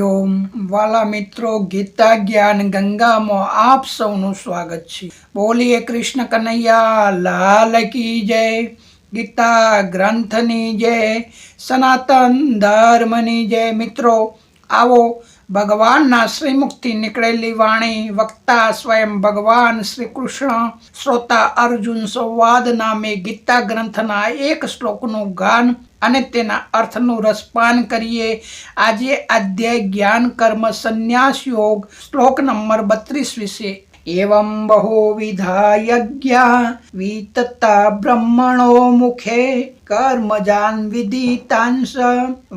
હરિઓમ વાલા મિત્રો, ગીતા જ્ઞાન ગંગામાં આપ સૌનું સ્વાગત છે. બોલીએ કૃષ્ણ કનૈયા, લાલ કી જય. ગીતા ગ્રંથની જય. સનાતન ધર્મની જય. મિત્રો, આવો ભગવાનના શ્રીમુખથી નીકળેલી વાણી વક્તા સ્વયં ભગવાન શ્રી કૃષ્ણ શ્રોતા અર્જુન સંવાદ નામે ગીતા ગ્રંથના એક શ્લોકનું ગાન અને તેના અર્થનું રસપાન કરીએ. આજે અધ્યાય જ્ઞાન કર્મ સંન્યાસ યોગ, શ્લોક નંબર બત્રીસ વિશે એવં બહુવિધા યજ્ઞા વિતતા બ્રહ્મણો મુખે કર્મજાન વિદિતાંશ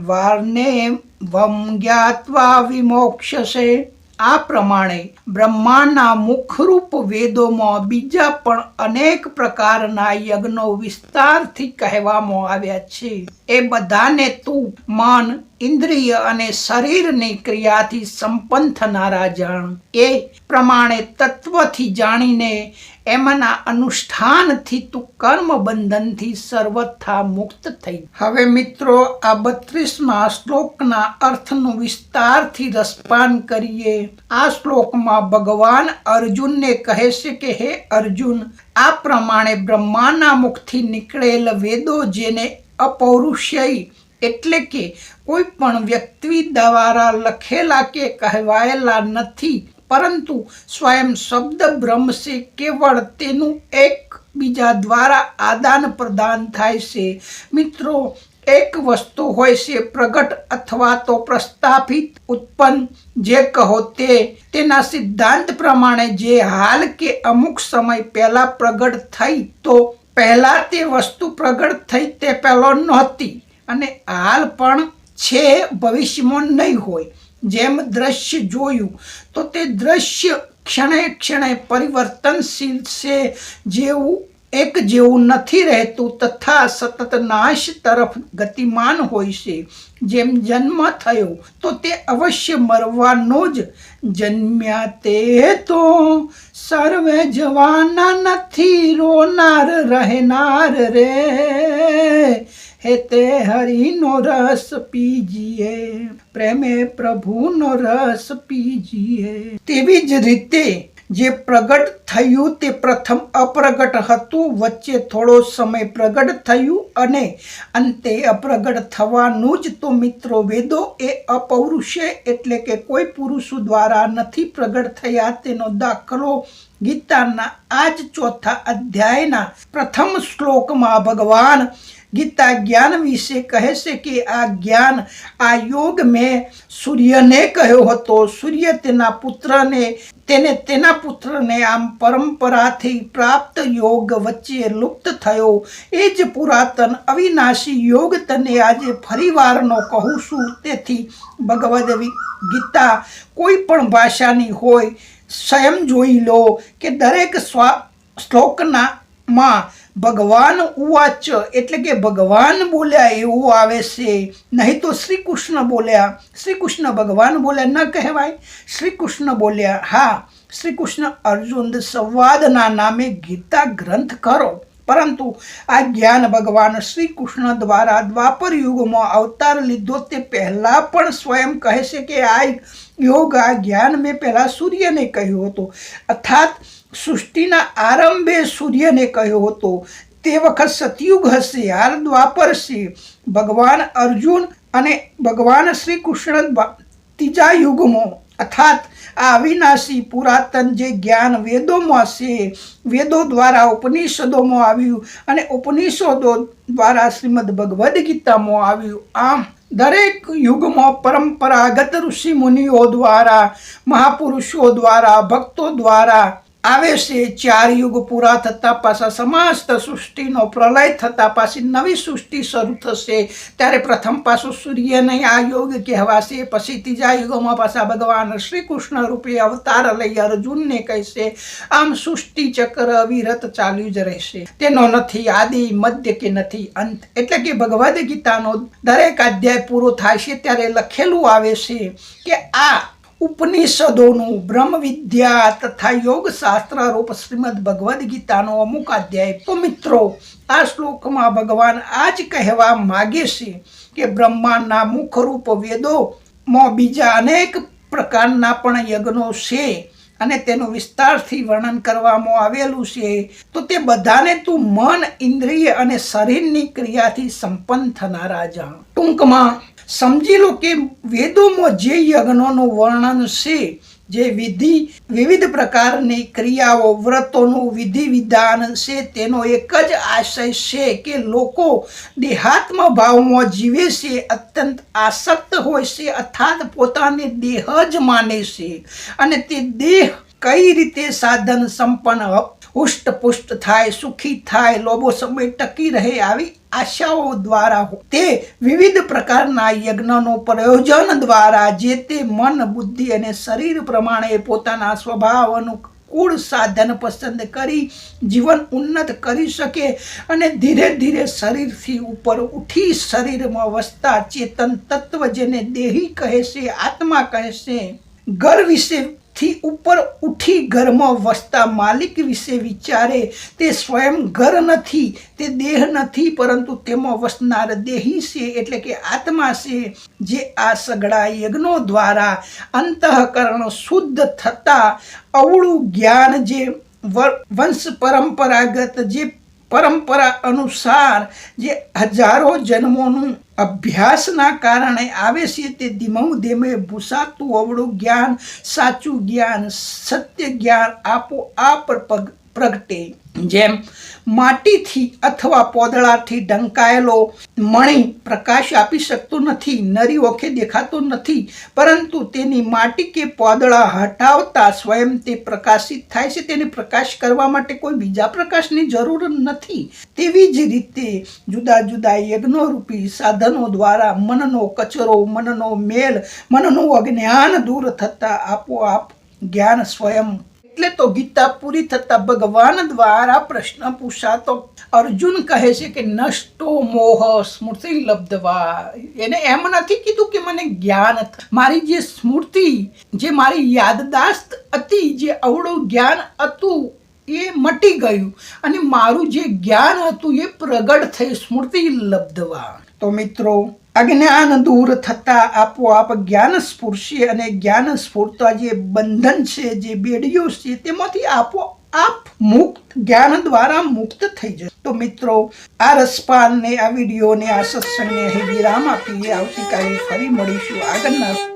વાર્ને વમ જ્ઞાત્વા વિમોક્ષસે આ પ્રમાણે બ્રહ્માના મુખરૂપ વેદોમાં બીજા પણ અનેક પ્રકારના યજ્ઞો વિસ્તારથી કહેવામાં આવ્યા છે. એ બધાને તું મન, ઇન્દ્રિય અને શરીરની ક્રિયાથી સંપન્ન થનારા જાણ. એ પ્રમાણે તત્વથી જાણીને એમના અનુષ્ઠાનથી તું કર્મ બંધનથી સર્વથા મુક્ત થઈ. હવે મિત્રો, આ બત્રીસમાં શ્લોકના અર્થનું વિસ્તારથી રસપાન કરીએ. આ શ્લોકમાં ભગવાન અર્જુનને કહે છે કે, હે અર્જુન, આ પ્રમાણે બ્રહ્માના મુખથી નીકળેલ વેદો જેને અપૌરુષય એટલે કે કોઈ પણ વ્યક્તિ દ્વારા લખેલા કે કહેવાયેલા નથી પરંતુ સ્વયં શબ્દ બ્રહ્મ છે કેવળ તેનું એકબીજા દ્વારા આદાન પ્રદાન થાય છે. મિત્રો, એક વસ્તુ હોય છે પ્રગટ અથવા તો પ્રસ્થાપિત ઉત્પન્ન. જે કહો તે, તેના સિદ્ધાંત પ્રમાણે જે હાલ કે અમુક સમય પહેલાં પ્રગટ થઈ, તો પહેલાં તે વસ્તુ પ્રગટ થઈ તે પહેલો નહોતી. અને હાલ પણ છે, ભવિષ્યમાં નહીં હોય. જેમ દ્રશ્ય જોયું, તો તે દ્રશ્ય ક્ષણે ક્ષણે પરિવર્તનશીલ છે. જેવું, એક જેવું નથી રહેતું, તથા સતત નાશ તરફ ગતિમાન હોય છે. જેમ જન્મ થયો, તો તે અવશ્ય મરવાનો જ જન્મ્યા તે તો. સર્વે જવાના નથી, રોનાર રહેનાર રે. હે હરિનો રસ પીજીએ, પ્રેમે પ્રભુનો રસ પીજીએ. તેવી જ રીતે જે પ્રગટ થયું તે પ્રથમ અપ્રગટ હતું, વચ્ચે થોડો સમય પ્રગટ થયું અને અંતે અપ્રગટ થવાનું જ તો મિત્રો વેદો એ અપૌરુષે એટલે કે કોઈ પુરુષો દ્વારા નથી પ્રગટ થયા તેનો દાખલો ગીતાના આ જ ચોથા અધ્યાયના પ્રથમ શ્લોકમાં ભગવાન ગીતા જ્ઞાન વિશે કહે છે કે આ જ્ઞાન, આ યોગ મેં સૂર્યને કહ્યો હતો. સૂર્ય તેના પુત્રને, તેને તેના પુત્રને આમ પરંપરાથી પ્રાપ્ત યોગ વચ્ચે લુપ્ત થયો. એ જ પુરાતન અવિનાશી યોગ તને આજે ફરીવારનો કહું છું. તેથી ભગવદ ગીતા કોઈ પણ ભાષાની હોય, સ્વયં જોઈ લો કે દરેક સ્વા, શ્લોકના માં ભગવાન ઉવાચ, એટલે કે ભગવાન બોલ્યા એવું આવે છે. નહીં તો શ્રી કૃષ્ણ બોલ્યા. શ્રી કૃષ્ણ ભગવાન બોલ્યા ન કહેવાય. શ્રી કૃષ્ણ બોલ્યા, હા શ્રી કૃષ્ણ અર્જુન સંવાદના નામે ગીતા ગ્રંથ કરો. પરંતુ આ જ્ઞાન ભગવાન શ્રી કૃષ્ણ દ્વારા દ્વાપર યુગમાં અવતાર લીધો તે પહેલાં પણ સ્વયં કહે છે કે આ યોગ, આ જ્ઞાન મેં પહેલાં સૂર્યને કહ્યું હતું. અર્થાત સૃષ્ટિના આરંભે સૂર્યને કહ્યો હતો, તે વખત સતયુગ હશે, હાલ દ્વાપર છે. ભગવાન અર્જુન અને ભગવાન શ્રી કૃષ્ણ ત્રીજા યુગમાં, અર્થાત આ અવિનાશી પુરાતન જે જ્ઞાન વેદોમાં છે, વેદો દ્વારા ઉપનિષદોમાં આવ્યું અને ઉપનિષદો દ્વારા શ્રીમદ ભગવદ્ ગીતામાં આવ્યું. આમ, દરેક યુગમાં પરંપરાગત ઋષિ મુનિઓ દ્વારા, મહાપુરુષો દ્વારા, ભક્તો દ્વારા આવે છે. ચાર યુગ પૂરા થતાં પાછા સમાસ્ત સૃષ્ટિનો પ્રલય થતાં પાછી નવી સૃષ્ટિ શરૂ થશે. ત્યારે પ્રથમ પાછું સૂર્યને આ યોગ કહેવાશે. પછી ત્રીજા યુગમાં પાછા ભગવાન શ્રી કૃષ્ણ રૂપે અવતાર લઈ અર્જુનને કહેશે. આમ સૃષ્ટિ ચક્ર અવિરત ચાલ્યું જ રહેશે. તેનો નથી આદિ, મધ્ય કે નથી અંત. એટલે કે ભગવદ્ ગીતાનો દરેક અધ્યાય પૂરો થાય છે ત્યારે લખેલું આવે છે કે આ ઉપનિષદોનું બ્રહ્મ વિદ્યા તથા યોગ શાસ્ત્ર રૂપ શ્રીમદ ભગવદ્ ગીતાનો અમુક અધ્યાય તો મિત્રો આ શ્લોકમાં ભગવાન આ જ કહેવા માગે છે કે બ્રહ્માંડના મુખરૂપ વેદોમાં બીજા અનેક પ્રકારના પણ યજ્ઞો છે અને તેનું વિસ્તારથી વર્ણન કરવામાં આવેલું છે, તો તે બધાને તું મન, ઇન્દ્રિય અને શરીરની ક્રિયાથી સંપન્ન થનારા જાણ ટૂંકમાં સમજી લો કે વેદોમાં જે યજ્ઞોનું વર્ણન છે, જે વિધિ, વિવિધ પ્રકારની ક્રિયાઓ, વ્રતોનું વિધિ વિધાન છે, તેનો એક જ આશય છે કે લોકો દેહાત્મ ભાવમાં જીવે છે, અત્યંત આસક્ત હોય છે અર્થાત પોતાને દેહ જ માને છે. અને તે દેહ કઈ રીતે સાધન સંપન્ન હુષ્ટ પુષ્ટ થાય, સુખી થાય, લોભો સમય ટકી રહે, આવી આશાઓ દ્વારા તે વિવિધ પ્રકારના યજ્ઞનો પ્રયોજન દ્વારા જે તે મન, બુદ્ધિ અને શરીર પ્રમાણે પોતાના સ્વભાવ અનુકૂળ સાધન પસંદ કરી જીવન ઉન્નત કરી શકે અને ધીરે ધીરે શરીરથી ઉપર ઉઠી શરીરમાં વસતા ચેતન તત્વ જેને દેહી કહે છે આત્મા કહે છે ઘર વિશે થી ઉપર ઉઠી ઘરમાં વસતા માલિક વિશે વિચારે, તે સ્વયં ઘર નથી, તે દેહ નથી, પરંતુ તેમાં વસનાર દેહી છે, એટલે કે આત્મા છે, જે આ સગડા યજ્ઞો દ્વારા અંતઃકરણ શુદ્ધ થતા અવળું જ્ઞાન જે વંશ પરંપરાગત જે પરંપરા અનુસાર જે હજારો જન્મોનું અભ્યાસના કારણે આવે છે તે ધીમું ધીમે ભૂસાતું અવળું જ્ઞાન, સાચું જ્ઞાન, સત્ય જ્ઞાન આપોઆપ પ્રગટે. જેમ માટીથી અથવા પોદળાથી ઢંકાયેલો મણી પ્રકાશ આપી શકતો નથી, નરી ઓખે દેખાતો નથી, પરંતુ તેની માટી કે પોદળા હટાવતા સ્વયં તે પ્રકાશિત થાય છે. તેને પ્રકાશ કરવા માટે કોઈ બીજા પ્રકાશની જરૂર નથી. તેવી જ રીતે જુદા જુદા યજ્ઞોરૂપી સાધનો દ્વારા મનનો કચરો, મનનો મેલ, મનનું અજ્ઞાન દૂર થતાં આપોઆપ જ્ઞાન સ્વયં એટલે તો ગીતા પૂરી થતા ભગવાન દ્વારા પ્રશ્ન પૂછાતો. અર્જુન કહે છે કે નષ્ટો મોહ સ્મૃતિ લબ્ધવા એને એમ નથી કીધું કે મને જ્ઞાન મારી જે સ્મૃતિ, જે મારી યાદદાસ્ત હતી, જે અવળું જ્ઞાન હતું, એ મટી ગયું. અને મારું જે જ્ઞાન હતું એ પ્રગટ થઈ. સ્મૃતિ લબ્ધવા તો મિત્રો અજ્ઞાન દૂર થતાં આપોઆપ જ્ઞાન સ્ફૂર્શે અને જ્ઞાન સ્ફૂર્તા જે બંધન છે, જે બેડીઓ છે, તેમાંથી આપો આપ મુક્ત જ્ઞાન દ્વારા મુક્ત થઈ જશે. તો મિત્રો, આ રસપાનને, આ વિડીયોને, આ સત્સંગને અહીં વિરામ આપીએ. આવતીકાલે ફરી મળીશું આગળના